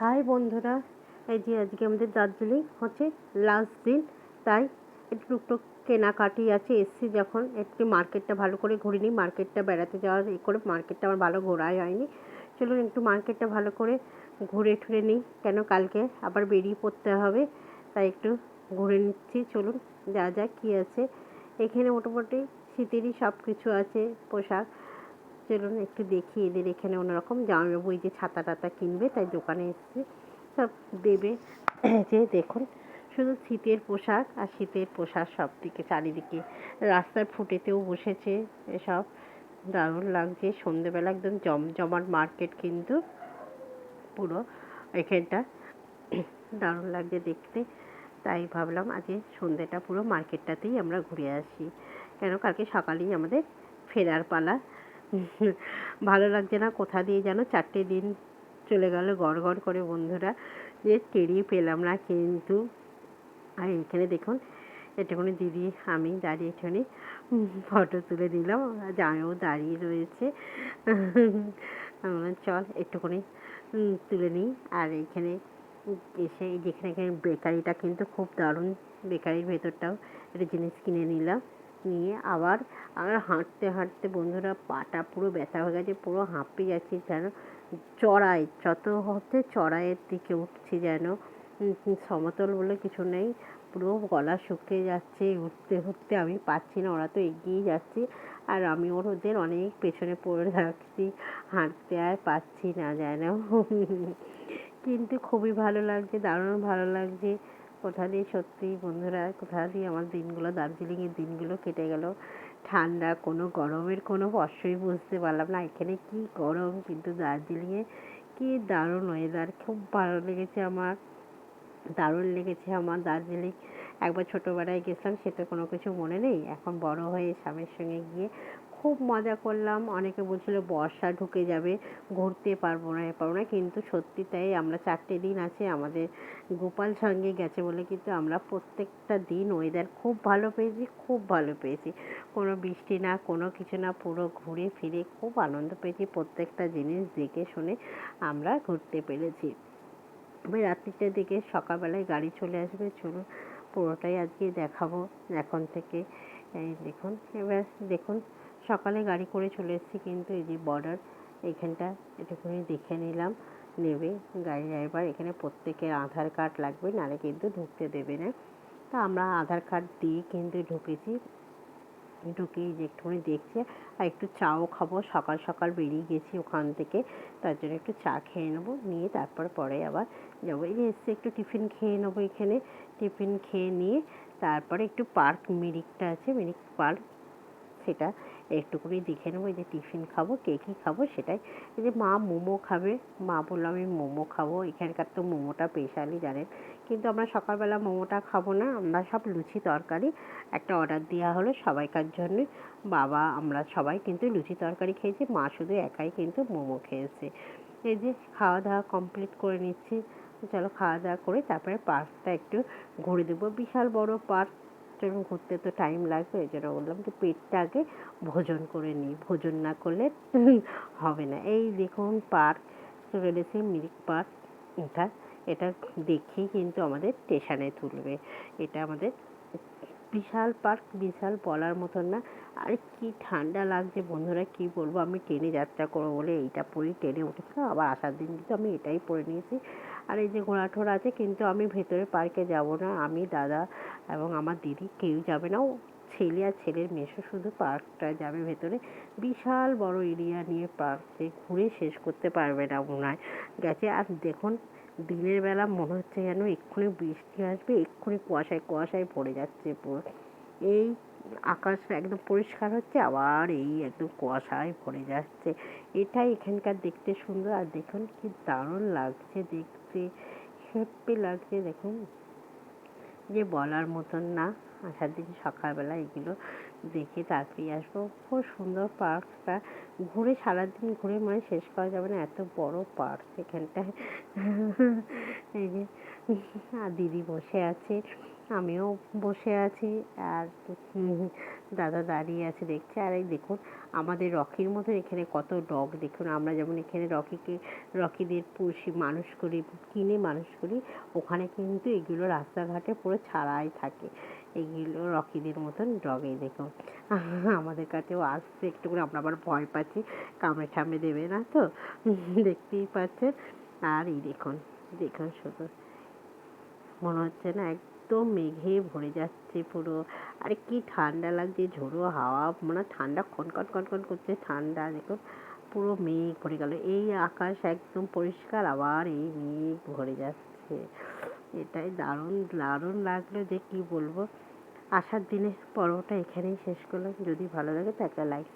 High বন্ধুরা, এই যে আজকে আমাদের দার্জিলিং হচ্ছে লাস্ট দিন, তাই একটু টুকটুক কেনাকাটি আছে, এসছি যখন একটু মার্কেটটা ভালো করে ঘুরে নিই মার্কেটটা বেড়াতে যাওয়ার এ করে মার্কেটটা আমার ভালো ঘোরাই হয়নি। চলুন একটু মার্কেটটা ভালো করে ঘুরে ঠুরে নিই, কেন কালকে আবার বেরিয়ে পড়তে হবে, তাই একটু ঘুরে নিচ্ছি, চলুন যা যা কী আছে। এখানে মোটামুটি শীতেরই সব কিছু আছে, পোশাক। চলুন একটু দেখি এদের এখানে অন্যরকম। জামাইবাবু এই যে ছাতা টাতা কিনবে, তাই দোকানে এসছে। সব দেবে। যে দেখুন, শুধু শীতের পোশাক আর শীতের পোশাক সব দিকে চারিদিকে। রাস্তায় ফুটেতেও বসেছে এসব। দারুণ লাগছে। সন্ধেবেলা একদম জমজমাট মার্কেট কিন্তু পুরো এখানটা। দারুণ লাগছে দেখতে। তাই ভাবলাম আজকে সন্ধ্যেটা পুরো মার্কেটটাতেই আমরা ঘুরে আসি। কেন, কালকে সকালেই আমাদের ফেরার পালা। ভালো লাগছে না কোথা দিয়ে যেন চারটে দিন চলে গেল গড় গড় করে বন্ধুরা। যে টেরিয়ে পেলাম না কিন্তু। আর এখানে দেখুন একটুখানি দিদি, আমি দাঁড়িয়ে এখানে ফটো তুলে দিলাম। জামাইও দাঁড়িয়ে রয়েছে। চল একটুখানি তুলে নিই। আর এখানে এসে যেখানে এখানে বেকারিটা কিন্তু খুব দারুণ। বেকারির ভেতরটাও একটা জিনিস কিনে নিলাম। নিয়ে আবার আমরা হাঁটতে হাঁটতে বন্ধুরা পাটা পুরো ব্যথা হয়ে গেছে, পুরো হাঁপিয়ে যাচ্ছি যেন, চড়াই, যত হচ্ছে চড়াইয়ের দিকে উঠছি যেন। সমতল বলে কিছু নেই, পুরো গলা শুকিয়ে যাচ্ছে, উঠতে উঠতে আমি পাচ্ছি না, ওরা তো এগিয়ে যাচ্ছে। আর আমি ওর ওদের অনেক পেছনে পড়ে থাকছি, হাঁটতে আর পাচ্ছি না যেন। কিন্তু খুবই ভালো লাগছে, দারুণ ভালো লাগছে। কোথা দিয়ে সত্যি বন্ধুরা, কোথা দিয়ে আমার দিনগুলো, দার্জিলিংয়ের দিনগুলো কেটে গেল। ঠান্ডা, কোনো গরমের কোনো স্পর্শই বুঝতে পারলাম না। এখানে কি গরম, কিন্তু দার্জিলিংয়ে কি দারুণ ওয়েদার খুব ভালো লেগেছে আমার। দারুণ লেগেছে আমার দার্জিলিং। একবার ছোটোবেলায় গেছিলাম, সেটা কোনো কিছু মনে নেই। এখন বড় হয়ে স্বামীর সঙ্গে গিয়ে খুব মজা করলাম। অনেকে বলছিল, বর্ষা ঢুকে যাবে, ঘুরতে পারব না, এ পারব না। কিন্তু সত্যি তাই, আমরা চারটে দিন আছে, আমাদের গোপাল সঙ্গে গেছে বলে কিন্তু আমরা প্রত্যেকটা দিন ওয়েদার খুব ভালো পেয়েছি, খুব ভালো পেয়েছি। কোনো বৃষ্টি না, কোনো কিছু না, পুরো ঘুরে ফিরে খুব আনন্দ পেয়েছি, প্রত্যেকটা জিনিস দেখে শুনে আমরা ঘুরতে পেরেছি। এবার রাত্রিটার দিকে সকালবেলায় গাড়ি চলে আসবে, চলুন পুরোটাই আজকে দেখাবো এখন থেকে। এই দেখুন, এবার দেখুন সকালে গাড়ি করে চলে এসেছি কিন্তু এই যে বর্ডার এখানটা একটুখানি দেখে নিলাম। নেবে গাড়ি ড্রাইভার এখানে প্রত্যেকের আধার কার্ড লাগবে, নাহলে কিন্তু ঢুকতে দেবে না। তা আমরা আধার কার্ড দিয়ে কিন্তু ঢুকেছি। ঢুকেই যে একটুখানি দেখছে, আর একটু চাও খাব, সকাল সকাল বেরিয়ে গেছি ওখান থেকে। তার জন্য একটু চা খেয়ে নেব, নিয়ে তারপর পরে আবার যাব। এই যে এসে একটু টিফিন খেয়ে নেব এখানে। টিফিন খেয়ে নিয়ে তারপরে একটু পার্ক মিরিকটা আছে মিরিক পার্ক সেটা একটু দেখে নেব যে টিফিন খাব, কে কী খাব সেটাই। যে মা মোমো খাবে, মা বলল আমি মোমো খাব, এখানকার তো মোমোটা স্পেশালি জানেন। কিন্তু আমরা সকালবেলা মোমোটা খাব না, আমরা সব লুচি তরকারি একটা অর্ডার দেওয়া হলো সবাইকার জন্যে। বাবা, আমরা সবাই কিন্তু লুচি তরকারি খেয়েছি, মা শুধু একাই কিন্তু মোমো খেয়েছে। এই যে খাওয়া দাওয়া কমপ্লিট করে নিচ্ছি, চলো খাওয়া দাওয়া করে তারপরে পার্কটা একটু ঘুরে দেবো। বিশাল বড় পার্ক চলুন ঘুরতে তো টাইম লাগবে, ওই জন্য বললাম যে পেটটা আগে ভোজন করে নিই। ভোজন না করলে হবে না। এই দেখুন পার্ক চলে এসে মিরিক পার্ক এটা এটা দেখেই কিন্তু আমাদের স্টেশনে তুলবে। এটা আমাদের বিশাল পার্ক বিশাল বলার মতন না। আর কি ঠান্ডা লাগছে বন্ধুরা, কি বলব? আমি ট্রেনে যাত্রা করব বলে এইটা পরেই ট্রেনে উঠেছিলাম আবার আসার দিন কিন্তু আমি এটাই পরে নিয়েছি। আর এই যে ঘোড়া ঠোড়া আছে, কিন্তু আমি ভেতরে পার্কে যাব না। আমি দাদা এবং আমার দিদি কেউ যাবে না। ও ছেলে আর ছেলের মেশো শুধু পার্কটা যাবে ভেতরে। বিশাল বড় এরিয়া নিয়ে পার্কে ঘুরে শেষ করতে পারবে না হয়। গেছে, আর দেখুন, দিনের বেলা মনে হচ্ছে যেন এক্ষুনি বৃষ্টি আসবে, এক্ষুনি কুয়াশায় কুয়াশায় পড়ে যাচ্ছে পুরো। এই আকাশ একদম পরিষ্কার হচ্ছে, আবার এই একদম কুয়াশায় ভরে যাচ্ছে। এটাই এখানকার দেখতে সুন্দর, আর দেখুন কি দারুণ লাগছে দেখতে। হ্যাপি লাগছে দেখুন। যে বলার মতন না। আসার দিন সকালবেলা এগুলো দেখে তাড়াতাড়ি আসব। খুব সুন্দর পার্কটা ঘুরে সারাদিন ঘুরে মানে শেষ করা যাবে না, এত বড় পার্ক এখানটায়। এই যে, আর দিদি বসে আছে, আমিও বসে আছি, আর দাদা দাঁড়িয়ে আছে দেখছে। আর এই দেখুন, আমাদের রকির মতো এখানে কত ডগ দেখুন, আমরা যেমন এখানে রকিকে, রকিদের পুষি, মানুষ করি, কিনে মানুষ করি, ওখানে কিন্তু এগুলো রাস্তাঘাটে পুরো ছাড়াই থাকে। এগুলো রকিদের মতন ডগ দেখুন আমাদের কাছেও আসছে, একটু করে আমরা আবার ভয় পাচ্ছি, কামড়ে ঠামড়ে দেবে না তো? দেখতেই পাচ্ছেন। আর এই দেখুন দেখুন শুধু। মনে হচ্ছে না একদম মেঘে ভরে যাচ্ছে পুরো। আর কি ঠান্ডা লাগছে, ঝোড়ো হাওয়া মানে ঠান্ডা খনখন খনখন করছে ঠান্ডা দেখুন পুরো মেঘ ভরে গেল। এই আকাশ একদম পরিষ্কার, আবার এই মেঘ ভরে যাচ্ছে। এটাই দারুণ দারুণ লাগল যে কি বলব। আসার দিনের পর্বটা এখানেই শেষ করলাম। যদি ভালো লাগে তো একটা লাইক